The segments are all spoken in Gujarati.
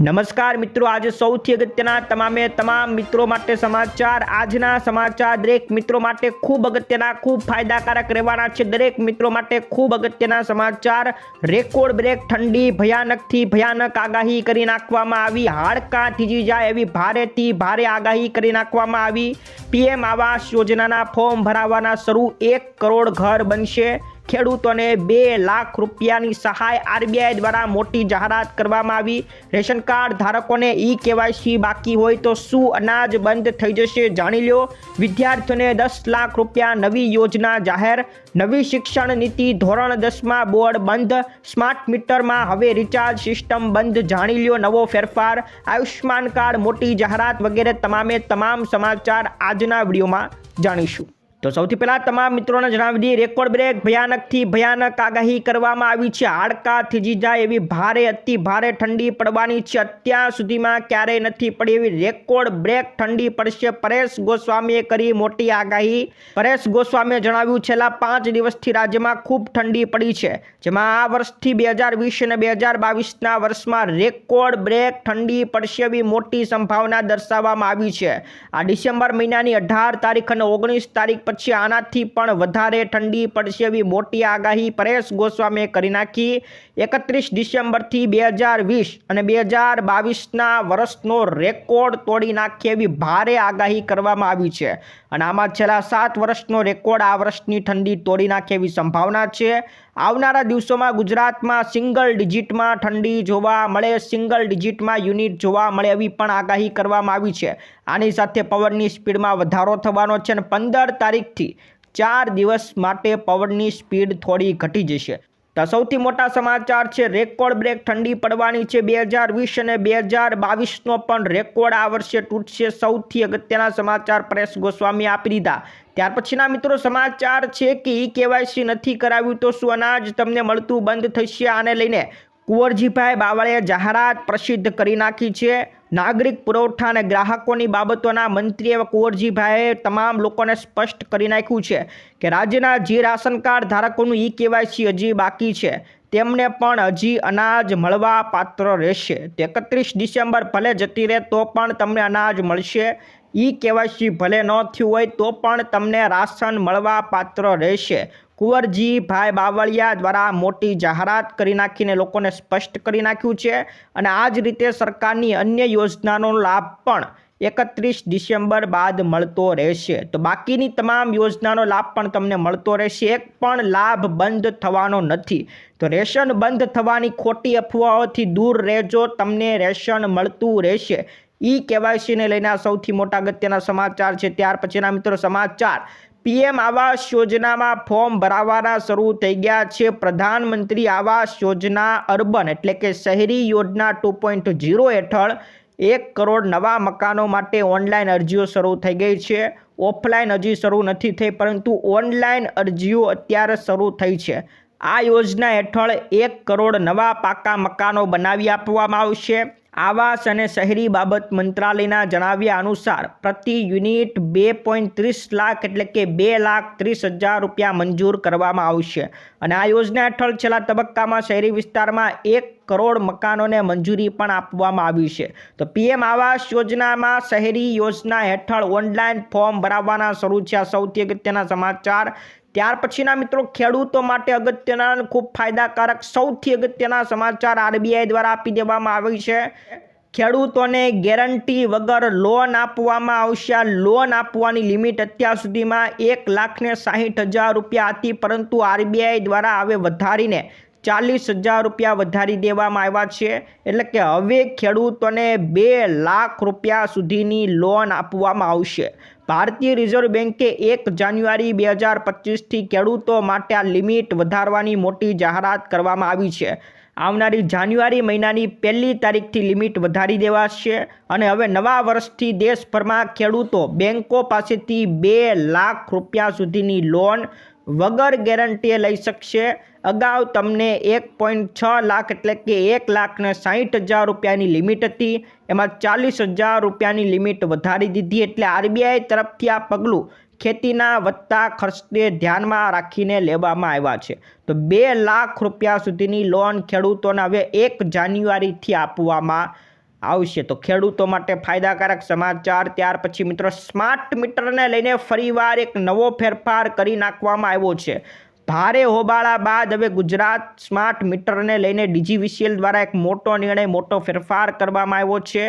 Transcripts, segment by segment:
નમસ્કાર મિત્રો, આજે સૌથી અગત્યના તમામે તમામ મિત્રો માટે સમાચાર. આજના સમાચાર દરેક મિત્રો માટે ખૂબ અગત્યના, ખૂબ ફાયદાકારક રહેવાના છે. દરેક મિત્રો માટે ખૂબ અગત્યના સમાચાર. રેકોર્ડ બ્રેક ઠંડી, ભયાનકથી ભયાનક આગાહી કરી નાખવામાં આવી. હાડકાં થીજી જાય એવી ભારેથી ભારે આગાહી કરી નાખવામાં આવી. પીએમ આવાસ યોજનાના ફોર્મ ભરાવાના શરૂ. એક કરોડ ઘર બનશે. ખેડૂતોને બે લાખ રૂપિયાની સહાય આરબીઆઈ દ્વારા મોટી જાહેરાત કરવામાં આવી. રેશન કાર્ડ ધારકોને ઈ કેવાયસી બાકી હોય તો શું અનાજ બંધ થઈ જશે જાણી લ્યો વિદ્યાર્થીઓને દસ લાખ રૂપિયા નવી યોજના જાહેર. નવી શિક્ષણ નીતિ ધોરણ દસમાં બોર્ડ બંધ. સ્માર્ટ મીટરમાં હવે રિચાર્જ સિસ્ટમ બંધ જાણી લ્યો નવો ફેરફાર. આયુષ્યમાન કાર્ડ મોટી જાહેરાત વગેરે તમામે તમામ સમાચાર આજના વિડીયોમાં જાણીશું. તો સૌથી પહેલાં તમામ મિત્રોને જણાવી દઈએ રેકોર્ડ બ્રેક ભયાનકથી ભયાનક આગાહી કરવામાં આવી છે. હાડકા થીજી જાય એવી ભારે, અતિ ભારે ઠંડી પડવાની છે. અત્યાર સુધીમાં ક્યારેય નથી પડી એવી રેકોર્ડ બ્રેક ઠંડી પડશે. પરેશ ગોસ્વામીએ કરી મોટી આગાહી. પરેશ ગોસ્વામીએ જણાવ્યું, છેલ્લા પાંચ દિવસથી રાજ્યમાં ખૂબ ઠંડી પડી છે. જેમાં આ વર્ષથી બે હજાર વીસ અને બે હજાર બાવીસના વર્ષમાં રેકોર્ડ બ્રેક ઠંડી પડશે એવી મોટી સંભાવના દર્શાવવામાં આવી છે. આ ડિસેમ્બર મહિનાની અઢાર તારીખ અને ઓગણીસ તારીખ પછી આનાથી પણ વધારે ઠંડી પડશે એવી મોટી આગાહી પરેશ ગોસ્વામીએ કરી નાખી. એકત્રીસ ડિસેમ્બરથી બે હજાર વીસ અને બે હજાર બાવીસના વર્ષનો રેકોર્ડ તોડી નાખે એવી ભારે આગાહી કરવામાં આવી છે. અને આમાં છેલ્લા સાત વર્ષનો રેકોર્ડ આ વર્ષની ઠંડી તોડી નાખે એવી સંભાવના છે. આવનારા દિવસોમાં ગુજરાતમાં સિંગલ ડિજિટમાં ઠંડી જોવા મળે, સિંગલ ડિજિટમાં યુનિટ જોવા મળે એવી પણ આગાહી કરવામાં આવી છે. આની સાથે પવનની સ્પીડમાં વધારો થવાનો છે અને પંદર તારીખથી ચાર દિવસ માટે પવનની સ્પીડ થોડી ઘટી જશે. તો સૌથી મોટા સમાચાર છે, રેકોર્ડ બ્રેક ઠંડી પડવાની છે. બે હજાર વીસ અને બે હજાર બાવીસનો પણ રેકોર્ડ આ વર્ષે તૂટશે. સૌથી અગત્યના સમાચાર પરેશ ગોસ્વામી આપી દીધા. ત્યાર પછીના મિત્રો સમાચાર છે કે ઈ કેવાયસી નથી કરાવ્યું તો શું અનાજ તમને મળતું બંધ થશે આને લઈને? કુંવરજીભાઈ બાવળીએ જાહેરાત પ્રસિદ્ધ કરી નાખી છે. નાગરિક પુરવઠા અને ગ્રાહકોની બાબતોના મંત્રી એવા કુંવરજીભાઈએ તમામ લોકોને સ્પષ્ટ કરી નાખ્યું છે કે રાજ્યના જે રાશન કાર્ડ ધારકોનું ઈ કેવાયસી હજી બાકી છે. તેમને પણ હજી અનાજ મળવા પાત્ર રહેશે. એકત્રીસ ડિસેમ્બર ભલે જતી રહે તો પણ તમને અનાજ મળશે. ઈ કેવાયસી ભલે ન થયું હોય તો પણ તમને રાશન મળવા પાત્ર રહેશે. કુંવરજીભાઈ બાવળિયા દ્વારા મોટી જાહેરાત કરી નાખીને લોકોને સ્પષ્ટ કરી નાખ્યું છે અને આ જ રીતે સરકારની અન્ય યોજનાનો લાભ પણ એકત્રીસ ડિસેમ્બર બાદ મળતો રહેશે. તો બાકીની તમામ યોજનાનો લાભ પણ તમને મળતો રહેશે. એક પણ લાભ બંધ થવાનો નથી. તો રેશન બંધ થવાની ખોટી અફવાઓથી દૂર રહેજો. તમને રેશન મળતું રહેશે. ઈ કેવાયસીને લઈને સૌથી મોટા અગત્યના સમાચાર છે. ત્યાર પછીના મિત્રો સમાચાર. પીએમ આવાસ યોજનામાં ફોર્મ ભરાવાના શરૂ થઈ ગયા છે. પ્રધાનમંત્રી આવાસ યોજના અર્બન એટલે કે શહેરી યોજના ટુ પોઈન્ટ ઝીરો હેઠળ એક કરોડ નવા મકાનો માટે ઓનલાઈન અરજીઓ શરૂ થઈ ગઈ છે. ઓફલાઈન હજી શરૂ નથી થઈ, પરંતુ ઓનલાઈન અરજીઓ અત્યારે શરૂ થઈ છે. આ યોજના હેઠળ એક કરોડ નવા પાકા મકાનો બનાવી આપવામાં આવશે. આવાસ અને શહેરી બાબત મંત્રાલયના જણાવ્યા અનુસાર પ્રતિ યુનિટ બે પોઈન્ટ ત્રીસ લાખ એટલે કે બે લાખ ત્રીસ હજાર રૂપિયા મંજૂર કરવામાં આવશે. અને આ યોજના હેઠળ છેલ્લા તબક્કામાં શહેરી વિસ્તારમાં એક કરોડ મકાનોને મંજૂરી પણ આપવામાં આવી છે. તો પીએમ આવાસ યોજનામાં શહેરી યોજના હેઠળ ઓનલાઈન ફોર્મ ભરાવવાના શરૂ છે સૌથી અગત્યના સમાચાર ત્યાર પછીના મિત્રો ખેડૂતો માટે અગત્યના ખૂબ ફાયદાકારક સૌથી અગત્યના સમાચાર આરબીઆઈ દ્વારા આપી દેવામાં આવી છે. ખેડૂતોને ગેરંટી વગર લોન આપવામાં આવશે. લોન આપવાની લિમિટ અત્યાર સુધીમાં એક લાખને સાહીઠ હજાર રૂપિયા હતી, પરંતુ આરબીઆઈ દ્વારા હવે વધારીને ચાલીસ હજાર રૂપિયા વધારી દેવામાં આવ્યા છે. એટલે કે હવે ખેડૂતોને બે લાખ રૂપિયા સુધીની લોન આપવામાં આવશે. ભારતીય રિઝર્વ બેન્કે એક જાન્યુઆરી બે હજાર પચીસથી ખેડૂતો માટે આ લિમિટ વધારવાની મોટી જાહેરાત કરવામાં આવી છે. આવનારી જાન્યુઆરી મહિનાની પહેલી તારીખથી લિમિટ વધારી દેવાશે અને હવે નવા વર્ષથી દેશભરમાં ખેડૂતો બેન્કો પાસેથી બે લાખ રૂપિયા સુધીની લોન વગર ગેરંટીએ લઈ શકશે. અગાઉ તમને એક પોઈન્ટ છ લાખ એટલે કે એક લાખને સાહીઠ હજાર રૂપિયાની લિમિટ હતી. એમાં ચાલીસ હજાર રૂપિયાની લિમિટ વધારી દીધી એટલે આરબીઆઈ તરફથી આ પગલું ખેતીના વધતા ખર્ચને ધ્યાનમાં રાખીને લેવામાં આવ્યા છે. તો બે લાખ રૂપિયા સુધીની લોન ખેડૂતોને હવે એક જાન્યુઆરીથી આપવામાં આવશે. તો ખેડૂતો માટે ફાયદાકારક સમાચાર. ત્યાર પછી મિત્રો, સ્માર્ટ મીટરને લઈને ફરીવાર એક નવો ફેરફાર કરી નાખવામાં આવ્યો છે. ભારે હોબાળા બાદ હવે ગુજરાત સ્માર્ટ મીટરને લઈને ડીજીવીસીએલ દ્વારા એક મોટો નિર્ણય, મોટો ફેરફાર કરવામાં આવ્યો છે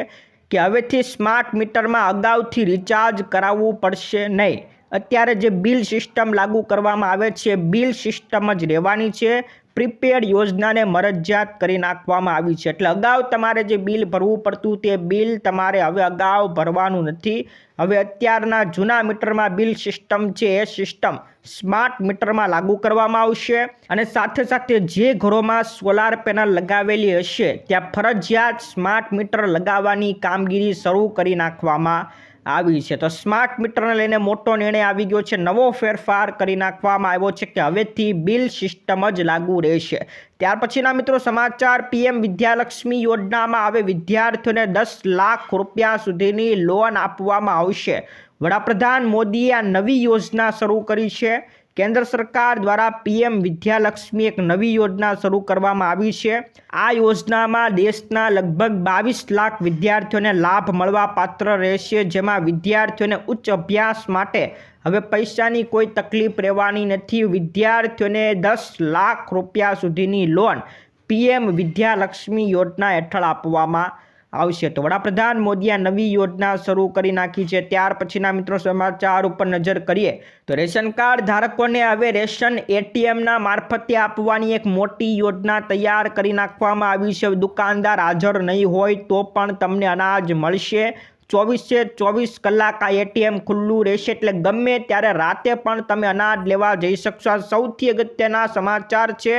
કે હવેથી સ્માર્ટ મીટરમાં અગાઉથી રિચાર્જ કરાવવું પડશે નહીં. અત્યારે જે બિલ સિસ્ટમ લાગુ કરવામાં આવે છે, બિલ સિસ્ટમ જ રહેવાની છે. પ્રીપેડ યોજનાને મરજિયાત કરી નાખવામાં આવી છે. એટલે અગાઉ તમારે જે બિલ ભરવું પડતું તે બિલ તમારે હવે અગાઉ ભરવાનું નથી. હવે અત્યારના જૂના મીટરમાં બિલ સિસ્ટમ છે એ સિસ્ટમ સ્માર્ટ મીટરમાં લાગુ કરવામાં આવશે અને સાથે સાથે જે ઘરોમાં સોલાર પેનલ લગાવેલી હશે, ત્યાં ફરજિયાત સ્માર્ટ મીટર લગાવવાની કામગીરી શરૂ કરી નાખવામાં આવી છે. તો સ્માર્ટ મીટરને લઈને મોટો નિર્ણય આવી ગયો છે. નવો ફેરફાર કરી નાખવામાં આવ્યો છે કે હવેથી બિલ સિસ્ટમ જ લાગુ રહેશે. ત્યાર પછીના મિત્રો સમાચાર, પીએમ વિદ્યાલક્ષ્મી યોજનામાં હવે વિદ્યાર્થીઓને દસ લાખ રૂપિયા સુધીની લોન આપવામાં આવશે. વડાપ્રધાન મોદીએ આ નવી યોજના શરૂ કરી છે. કેન્દ્ર સરકાર દ્વારા પીએમ વિદ્યાલક્ષ્મી એક નવી યોજના શરૂ કરવામાં આવી છે. આ યોજનામાં દેશના લગભગ બાવીસ લાખ વિદ્યાર્થીઓને લાભ મળવા પાત્ર રહેશે, જેમાં વિદ્યાર્થીઓને ઉચ્ચ અભ્યાસ માટે હવે પૈસાની કોઈ તકલીફ રહેવાની નથી. વિદ્યાર્થીઓને દસ લાખ રૂપિયા સુધીની લોન પીએમ વિદ્યાલક્ષ્મી યોજના હેઠળ આપવામાં આવશે તો વડાપ્રધાન મોદીએ નવી યોજના શરૂ કરી નાખી છે. ત્યાર પછીના મિત્રો સમાચાર ઉપર નજર કરીએ તો રેશન કાર્ડ ધારકોને હવે રેશન એટીએમના મારફતે આપવાની એક મોટી યોજના તૈયાર કરી નાખવામાં આવી છે. દુકાનદાર હાજર નહીં હોય તો પણ તમને અનાજ મળશે. ચોવીસે ચોવીસ કલાક આ એટીએમ ખુલ્લું રહેશે એટલે ગમે ત્યારે રાતે પણ તમે અનાજ લેવા જઈ શકશો. સૌથી અગત્યના સમાચાર છે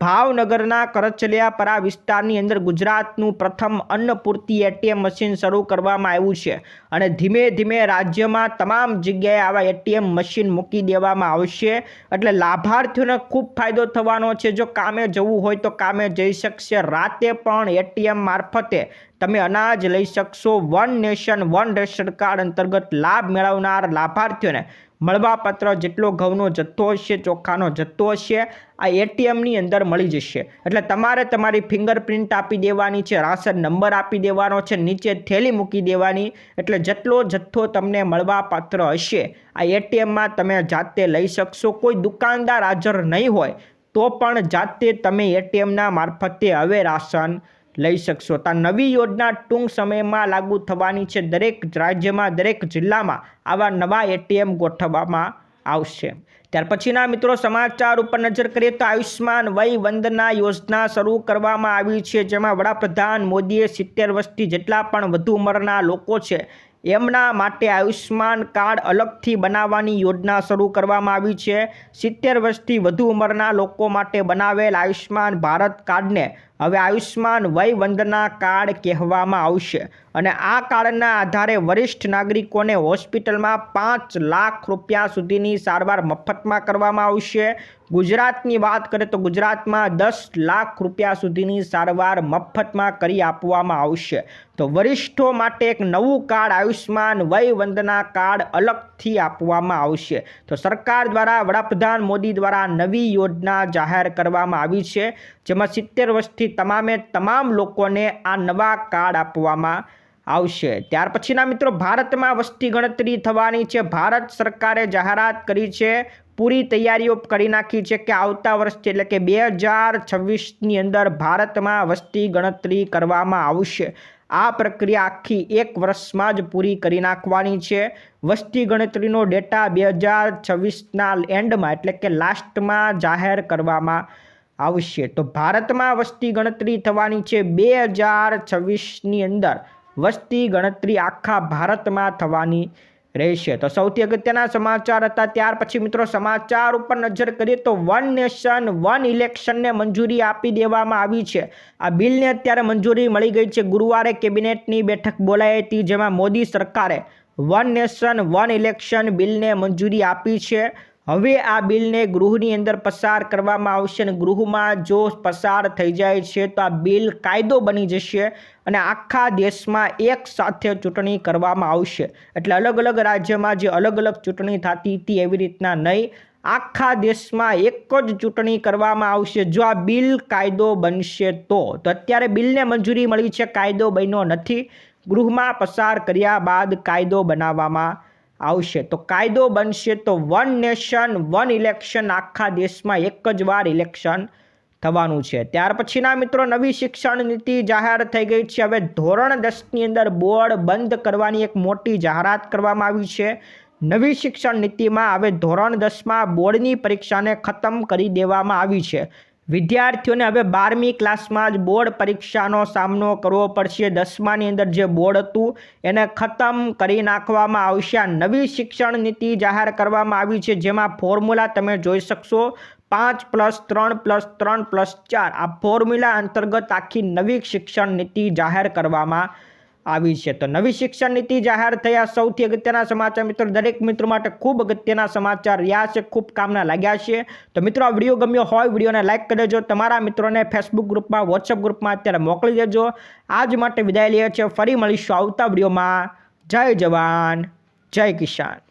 ભાવનગરના કરચલિયાપરા વિસ્તારની અંદર ગુજરાતનું પ્રથમ અન્નપૂર્તિ એટીએમ મશીન શરૂ કરવામાં આવ્યું છે અને ધીમે ધીમે રાજ્યમાં તમામ જગ્યાએ આવા એટીએમ મશીન મૂકી દેવામાં આવશે. એટલે લાભાર્થીઓને ખૂબ ફાયદો થવાનો છે. જો કામે જવું હોય તો કામે જઈ શકશે. રાતે પણ એટીએમ મારફતે તમે અનાજ લઈ શકશો. One nation, one ration card અંતર્ગત લાભ મેળવનાર લાભાર્થીઓને મળવાપત્ર જેટલો ઘઉંનો જથ્થો હશે, ચોખાનો જથ્થો હશે, આ એટીએમની અંદર મળી જશે. એટલે તમારે તમારી ફિંગરપ્રિન્ટ આપી દેવાની છે, રાશન નંબર આપી દેવાનો છે, નીચે થેલી મૂકી દેવાની. એટલે જેટલો જથ્થો તમને મળવાપાત્ર હશે, આ એટીએમમાં તમે જાતે લઈ શકશો. કોઈ દુકાનદાર હાજર નહીં હોય, તો પણ જાતે તમે એટીએમના મારફતે હવે રાશન લઈ શકશો. તો નવી યોજના ટૂંક સમયમાં લાગુ થવાની છે. દરેક રાજ્યમાં, દરેક જિલ્લામાં આવા નવા એટીએમ ગોઠવવામાં આવશે. ત્યાર પછીના મિત્રો સમાચાર ઉપર નજર કરીએ તો આયુષ્માન વય વંદના યોજના શરૂ કરવામાં આવી છે. જેમાં વડાપ્રધાન મોદીએ સિત્તેર વર્ષથી જેટલા પણ વધુ ઉંમરના લોકો છે, એમના માટે આયુષ્માન કાર્ડ અલગથી બનાવવાની યોજના શરૂ કરવામાં આવી છે. સિત્તેર વર્ષથી વધુ ઉંમરના લોકો માટે બનાવેલ આયુષ્માન ભારત કાર્ડને હવે આયુષ્માન વય વંદના કાર્ડ કહેવામાં આવશે. અને આ કાર્ડના આધારે વરિષ્ઠ નાગરિકોને હોસ્પિટલમાં પાંચ લાખ રૂપિયા સુધીની સારવાર મફતમાં કરવામાં આવશે. ગુજરાતની વાત કરીએ તો ગુજરાતમાં દસ લાખ રૂપિયા સુધીની સારવાર મફતમાં કરી આપવામાં આવશે. તો વરિષ્ઠો માટે એક નવું કાર્ડ આયુષ્માન વય વંદના કાર્ડ અલગથી આપવામાં આવશે. તો સરકાર દ્વારા વડાપ્રધાન મોદી દ્વારા નવી યોજના જાહેર કરવામાં આવી છે. જેમાં સિત્તેર વર્ષથી તમામે તમામ લોકોને આ નવા કાર્ડ આપવામાં આવશે. ત્યાર પછીના મિત્રો, ભારતમાં વસ્તી ગણતરી થવાની છે. ભારત સરકારે જાહેરાત કરી છે, પૂરી તૈયારીઓ કરી નાખી છે કે આવતા વર્ષથી એટલે કે બે હજાર છવ્વીસની અંદર ભારતમાં વસ્તી ગણતરી કરવામાં આવશે. આ પ્રક્રિયા આખી એક વર્ષમાં જ પૂરી કરી નાખવાની છે. વસ્તી ગણતરીનો ડેટા બે હજાર છવ્વીસના એન્ડમાં, એટલે કે લાસ્ટમાં જાહેર કરવામાં આવશે. તો ભારતમાં વસ્તી ગણતરી થવાની છે બે હજાર છવ્વીસની અંદર. વસ્તી ગણતરી આખા ભારતમાં થવાની રહેશે. તો સૌથી અગત્યના સમાચાર હતા. ત્યાર પછી મિત્રો સમાચાર ઉપર નજર કરીએ તો વન નેશન, વન ઇલેક્શનને મંજૂરી આપી દેવામાં આવી છે. આ બિલને અત્યારે મંજૂરી મળી ગઈ છે. ગુરુવારે કેબિનેટની બેઠક બોલાઈ હતી, જેમાં મોદી સરકારે વન નેશન, વન ઇલેક્શન બિલને મંજૂરી આપી છે. હવે આ બિલને ગૃહની અંદર પસાર કરવામાં આવશે અને ગૃહમાં જો પસાર થઈ જાય છે તો આ બિલ કાયદો બની જશે અને આખા દેશમાં એક સાથે ચૂંટણી કરવામાં આવશે. એટલે અલગ અલગ રાજ્યમાં જે અલગ અલગ ચૂંટણી થતી હતી એવી રીતના નહીં, આખા દેશમાં એક જ ચૂંટણી કરવામાં આવશે. જો આ બિલ કાયદો બનશે તો તો અત્યારે બિલને મંજૂરી મળી છે, કાયદો બન્યો નથી. ગૃહમાં પસાર કર્યા બાદ કાયદો બનાવવામાં આવશે. તો કાયદો બનશે તો વન નેશન વન ઇલેક્શન આખા દેશમાં એક જ વાર ઇલેક્શન થવાનું છે. ત્યાર પછીના મિત્રો, નવી શિક્ષણ નીતિ જાહેર થઈ ગઈ છે. હવે ધોરણ દસની અંદર બોર્ડ બંધ કરવાની એક મોટી જાહેરાત કરવામાં આવી છે. નવી શિક્ષણ નીતિમાં હવે ધોરણ દસમાં બોર્ડની પરીક્ષાને ખતમ કરી દેવામાં આવી છે. વિદ્યાર્થીઓને હવે બારમી ક્લાસમાં જ બોર્ડ પરીક્ષાનો સામનો કરવો પડશે. દસમાની અંદર જે બોર્ડ હતું, એને ખતમ કરી નાખવામાં આવશે. નવી શિક્ષણ નીતિ જાહેર કરવામાં આવી છે, જેમાં ફોર્મ્યુલા તમે જોઈ શકશો. પાંચ પ્લસ ત્રણ પ્લસ ત્રણ પ્લસ ચાર. આ ફોર્મ્યુલા અંતર્ગત આખી નવી શિક્ષણ નીતિ જાહેર કરવામાં આવી છે. તો નવી શિક્ષણ નીતિ જાહેર થયા. સૌથી અગત્યના સમાચાર મિત્રો, દરેક મિત્રો માટે ખૂબ અગત્યના સમાચાર. રહ્યા છે, ખૂબ કામના લાગ્યા છે. તો મિત્રો, આ વીડિયો ગમ્યો હોય, વિડીયોને લાઇક દેજો. તમારા મિત્રોને ફેસબુક ગ્રુપમાં વોટ્સઅપ ગ્રુપમાં અત્યારે મોકલી દેજો. આજ માટે વિદાય લઈએ છીએ. ફરી મળીશું આવતા વિડીયોમાં. જય જવાન, જય કિસાન.